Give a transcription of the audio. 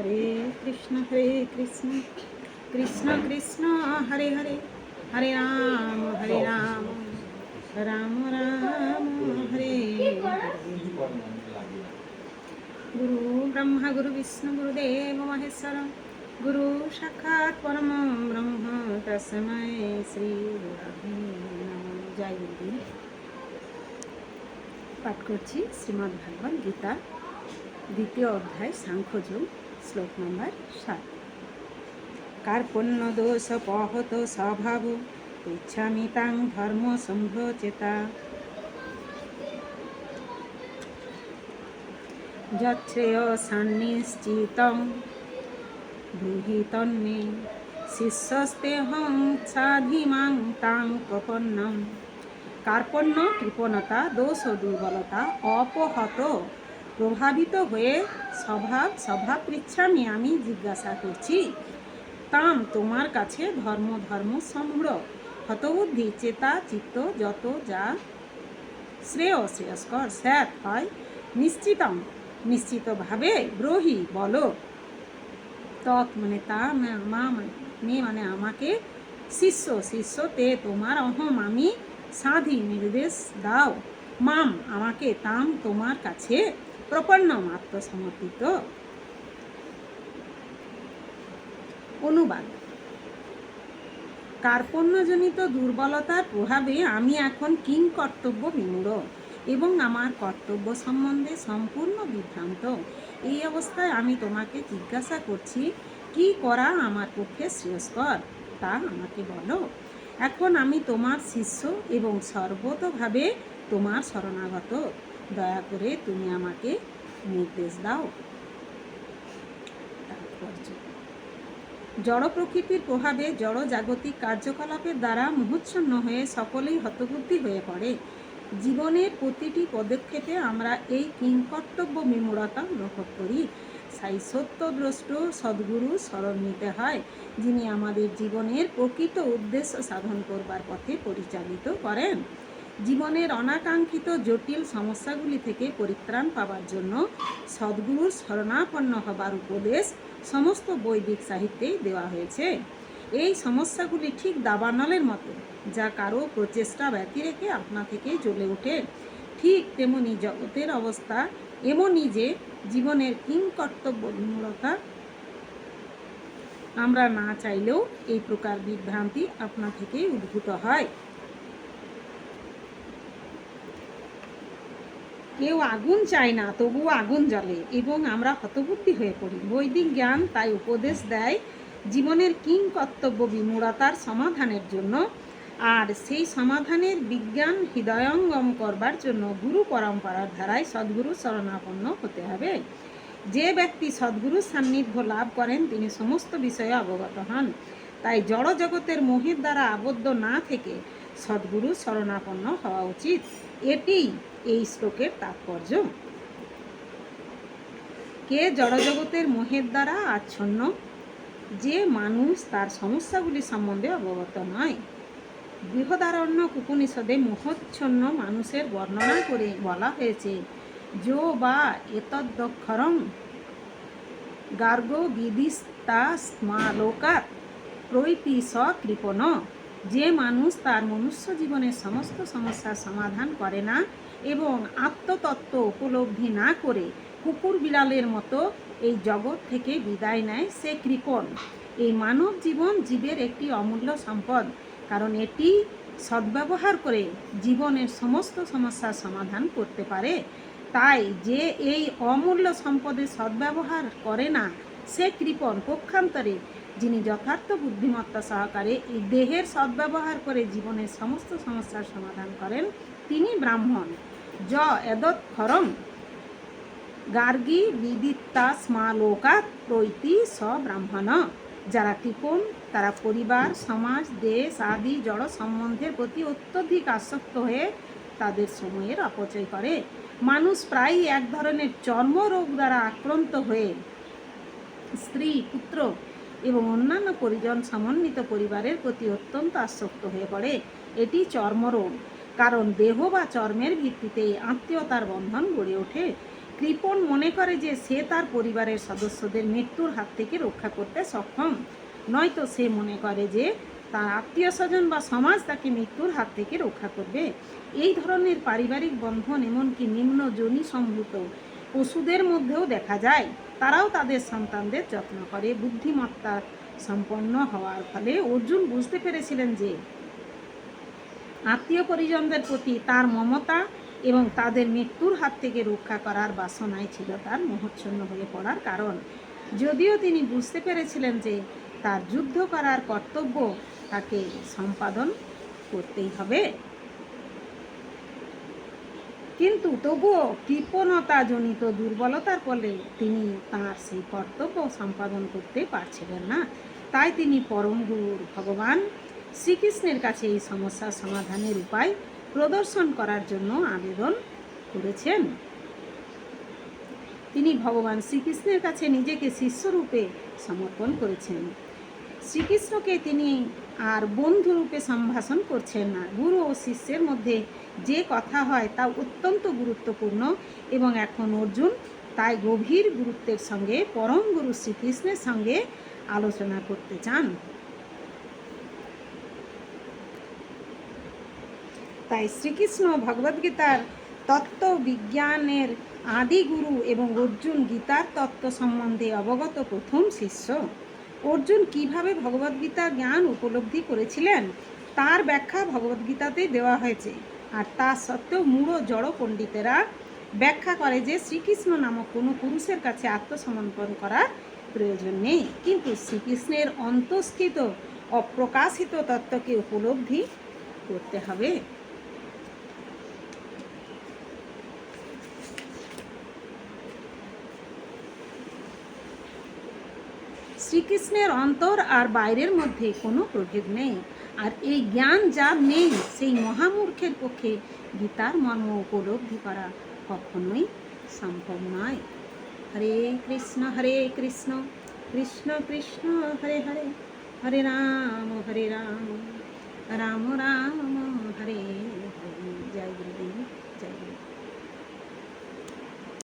হরে কৃষ্ণ হরে কৃষ্ণ। কৃষ্ণ কৃষ্ণ, হরে হরে। হরে রাম হরে রাম। রাম রাম, হরে গুরু ব্রহ্মা, গুরু বিষ্ণু গুরুদেব মহেশ্বর গুরু সাক্ষাৎ পরম ব্রহ্ম তসময় শ্রী জয় গুরুদেব। পাঠ করছি শ্রীমদ্ ভাগবত গীতা দ্বিতীয় অধ্যায় সাংখ্যযোগ শ্লোক নম্বর সাত। কার্পণ্য দোষ পহত স্বভাব ইচ্ছামি তাং ধর্ম সম্ভ্রচেতা যচ্ছেয় সন্নিশ্চিতং ব্রূহিতন্মে শিষ্যস্তেহং সাধিমাং তাং প্রপন্নম কার্পণ্য কৃপণতা, দোষ দুর্বলতা অপহত প্রভাবিত হয়ে স্বভাব স্বভাব পৃচ্ছামি আমি জিজ্ঞাসা করছি, তাম, তোমার কাছে ধর্ম ধর্ম সম্ভ্র হতবুদ্ধি, চেতা, চিত্ত, যত যা শ্রেয়, শ্রেয়স্কর স্যাত হয় নিশ্চিতম। নিশ্চিতভাবে ব্রহি বলো। তৎ মানে তা মা- মানে মানে আমাকে, শিষ্য শিষ্য তে তোমার অহম আমি সাধি, নির্দেশ দাও। মাম, আমাকে তাম তোমার কাছে প্রপন্নম আত্মসমর্পিত। অনুবাদ। কার্পণ্যজনিত দুর্বলতার প্রভাবে আমি এখন কিং কর্তব্য বিমূঢ় এবং আমার কর্তব্য সম্বন্ধে সম্পূর্ণ বিভ্রান্ত। এই অবস্থায় আমি তোমাকে জিজ্ঞাসা করছি, কি করা আমার পক্ষে শ্রেয়স্কর? তা আমাকে বলো। এখন আমি তোমার শিষ্য এবং সর্বতভাবে তোমার শরণাগত। দয়া করে তুমি আমাকে নির্দেশ দাও। জড় প্রকৃতির প্রভাবে জড় জাগতিক কার্যকলাপের দ্বারা মোহচ্ছন্ন হয়ে সকলেই হতবুদ্ধি হয়ে পড়ে। জীবনের প্রতিটি পদক্ষেপে আমরা এই কিংকর্তব্য বিমূঢ়তা লক্ষ্য করি। সাই সত্যদ্রষ্ট সদ্গুরু স্মরণ নিতে হয়, যিনি আমাদের জীবনের প্রকৃত উদ্দেশ্য সাধন করবার পথে পরিচালিত করেন। জীবনের অনাকাঙ্ক্ষিত জটিল সমস্যাগুলি থেকে পরিত্রাণ পাওয়ার জন্য সদ্গুরুর শরণাপন্ন হবার উপদেশ সমস্ত বৈদিক সাহিত্যেই দেওয়া হয়েছে। এই সমস্যাগুলি ঠিক দাবানলের মতো, যা কারও প্রচেষ্টা ব্যতি রেখে আপনা থেকেই জ্বলে ওঠে। ঠিক তেমনি জগতের অবস্থা এমনই যে জীবনের কিং আমরা না চাইলেও এই প্রকার বিভ্রান্তি আপনা থেকেই উদ্ভূত হয়। কেউ আগুন চায় না, তবুও আগুন জ্বলে এবং আমরা হতবুদ্ধি হয়ে পড়ি। বৈদিক জ্ঞান তাই উপদেশ দেয় জীবনের কিং কর্তব্য বিমূঢ়তার সমাধানের জন্য আর সেই সমাধানের বিজ্ঞান হৃদয়ঙ্গম করবার জন্য গুরু পরম্পরার ধারায় সদ্গুরু শরণাপন্ন হতে হবে। যে ব্যক্তি সদ্গুরুর সান্নিধ্য লাভ করেন, তিনি সমস্ত বিষয়ে অবগত হন। তাই জড় জগতের মোহের দ্বারা আবদ্ধ না থেকে সদ্গুরু শরণাপন্ন হওয়া উচিত। এটি এই শ্লোকের তাৎপর্য? কে জড়জগতের মোহের দ্বারা আচ্ছন্ন? যে মানুষ তার সমস্যাগুলি সম্বন্ধে অবগত নয়। বৃহদারণ্য উপনিষদে মোহচ্ছন্ন মানুষের বর্ণনা করে বলা হয়েছে, যো বা এতদ্দক্ষরং গার্গ বিদিস্তা স্মালোকাত প্রৈতি সকৃপণ যে মানুষ তার মনুষ্য জীবনের সমস্ত সমস্যার সমাধান করে না এবং আত্মতত্ত্ব উপলব্ধি না করে কুকুর বিড়ালের মতো এই জগৎ থেকে বিদায় নেয় সে কৃপণ। এই মানব জীবন জীবের একটি অমূল্য সম্পদ, কারণ এটি সদ্ব্যবহার করে জীবনের সমস্ত সমস্যার সমাধান করতে পারে। তাই যে এই অমূল্য সম্পদের সদ্ব্যবহার করে না, সে কৃপণ পক্ষান্তরে, যিনি যথার্থ বুদ্ধিমত্তা সহকারে এই দেহের সদ্ব্যবহার করে জীবনের সমস্ত সমস্যার সমাধান করেন, তিনি ব্রাহ্মণ। য এদৎক্ষরম গার্গী বিদিত্তা স্মালোকাত প্রৈতি স ব্রাহ্মণ। যারা কৃপণ তারা পরিবার, সমাজ, দেশ আদি জড় সম্বন্ধের প্রতি অত্যধিক আসক্ত হয়ে তাদের সময়ের অপচয় করে। মানুষ প্রায়ই এক ধরনের চর্মরোগ দ্বারা আক্রান্ত হয়ে স্ত্রী, পুত্র এবং অন্যান্য পরিজন সমন্বিত পরিবারের প্রতি অত্যন্ত আসক্ত হয়ে পড়ে। এটি চর্মরোগ। কারণ দেহ বা চর্মের ভিত্তিতেই আত্মীয়তার বন্ধন গড়ে ওঠে। কৃপণ মনে করে যে সে তার পরিবারের সদস্যদের মৃত্যুর হাত থেকে রক্ষা করতে সক্ষম। নয়তো সে মনে করে যে তার আত্মীয় স্বজন বা সমাজ তাকে মৃত্যুর হাত থেকে রক্ষা করবে। এই ধরনের পারিবারিক বন্ধন এমনকি নিম্ন জনি সম্ভূত পশুদের মধ্যেও দেখা যায়। তারাও তাদের সন্তানদের যত্ন করে। বুদ্ধিমত্তা সম্পন্ন হওয়ার ফলে অর্জুন বুঝতে পেরেছিলেন যে আত্মীয় পরিজনদের প্রতি তার মমতা এবং তাদের মৃত্যুর হাত থেকে রক্ষা করার বাসনাই ছিল তার মোহচ্ছন্ন হয়ে পড়ার কারণ। যদিও তিনি বুঝতে পেরেছিলেন যে তার যুদ্ধ করার কর্তব্য তাকে সম্পাদন করতেই হবে। কিন্তু তবুও কৃপণতাজনিত দুর্বলতার ফলে তিনি তার সেই কর্তব্য সম্পাদন করতে পারছিলেন না। তাই তিনি পরম গুরুর ভগবান শ্রীকৃষ্ণের কাছে এই সমস্যার সমাধানের উপায় প্রদর্শন করার জন্য আবেদন করেছেন। তিনি ভগবান শ্রীকৃষ্ণের কাছে নিজেকে শিষ্যরূপে সমর্পণ করেছেন। শ্রীকৃষ্ণকে তিনি আর বন্ধুরূপে সম্ভাষণ করছেন না। গুরু ও শিষ্যের মধ্যে যে কথা হয় তা অত্যন্ত গুরুত্বপূর্ণ এবং এখন অর্জুন তাই গভীর গুরুত্বের সঙ্গে পরম গুরু শ্রীকৃষ্ণের সঙ্গে আলোচনা করতে চান। তাই শ্রীকৃষ্ণ ভগবদ্গীতার তত্ত্ব বিজ্ঞানের আদি গুরু এবং অর্জুন গীতার তত্ত্ব সম্বন্ধে অবগত প্রথম শিষ্য। অর্জুন কীভাবে ভগবদ্গীতা জ্ঞান উপলব্ধি করেছিলেন, তার ব্যাখ্যা ভগবদ্গীতাতেই দেওয়া হয়েছে। আর তা সত্ত্বেও মূঢ় জড় পণ্ডিতেরা ব্যাখ্যা করে যে শ্রীকৃষ্ণ নামক কোনো পুরুষের কাছে আত্মসমর্পণ করার প্রয়োজন নেই। কিন্তু শ্রীকৃষ্ণের অন্তঃস্থিত অপ্রকাশিত তত্ত্বকে উপলব্ধি করতে হবে। শ্রীকৃষ্ণের অন্তর আর বাইরের মধ্যে কোনো প্রভেদ নেই। আর এই জ্ঞান যার নেই, সেই মহামূর্খের পক্ষে গীতার মর্ম উপলব্ধি করা কখনোই সম্ভব নয়। হরে কৃষ্ণ হরে কৃষ্ণ কৃষ্ণ কৃষ্ণ, হরে হরে হরে রাম হরে রাম রাম রাম, হরে হরে, জয় গুরুদেব।